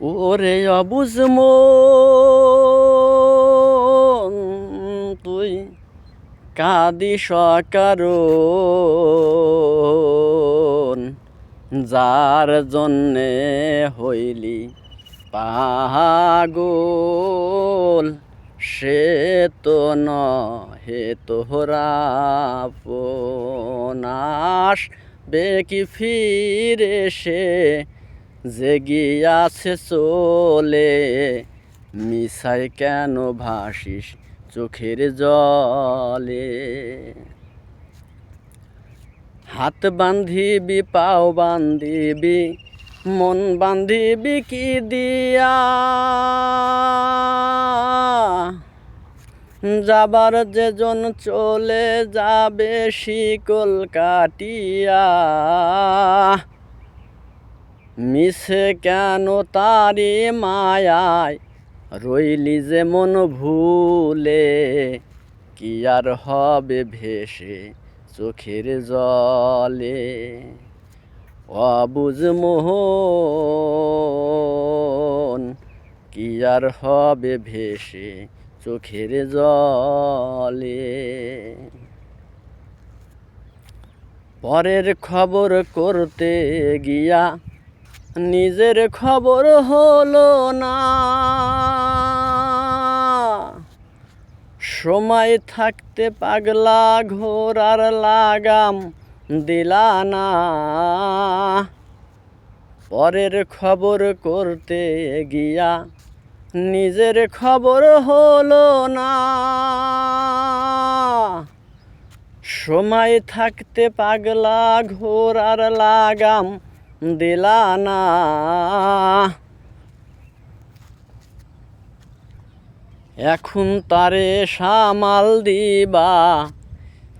ওরে অবুজ তুই কাদি সকারণ যার জন্যে হইলি পাগল, সে তো নহে তোহরা বেকি ফিরে সে জেগিয়াছে চলে, মিশাই কেন ভাসিস চোখের জলে? হাত বান্ধিবি, পাও বান্ধিবি, মন বান্ধিবি কি দিয়া? যাবার যেজন চলে যাবে, শিকল কাটিয়া। মিশে কেন তারি মায়ায়? রইলি যে মন ভুলে, কি আর হবে ভেসে চোখের জলে? অবুজ মোহন, কি আর হবে ভেসে চোখের জলে? পরের খবর করতে গিয়া নিজের খবর হলো না। সময় থাকতে পাগলা ঘোরার লাগাম দিলা না। পরের খবর করতে গিয়া নিজের খবর হলো না। সময় থাকতে পাগলা ঘোরার লাগাম দিলা না এখন তারে সামাল দিবা,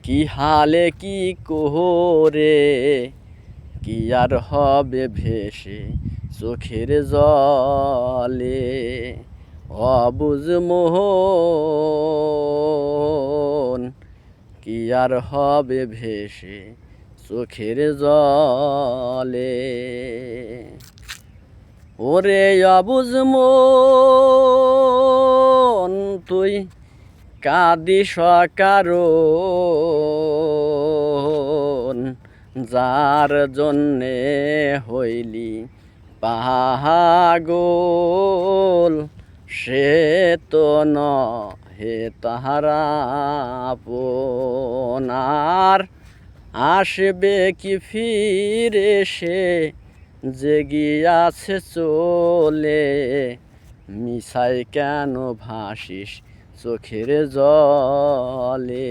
কি হালে কি কোহরে? কি আর হবে ভেসে চোখের জলে? অবুজ মোহন, কি আর হবে ভেসে চোখের জলে? ওরে অবুজ মন, তুই কাদি সকারণ যার জন্যে হইলি পাহাগোল, সে তো হে তাহারা আসবে কি ফিরে সে জেগিয়াছে চলে মিশাই কেন ভাসিস চোখের জলে?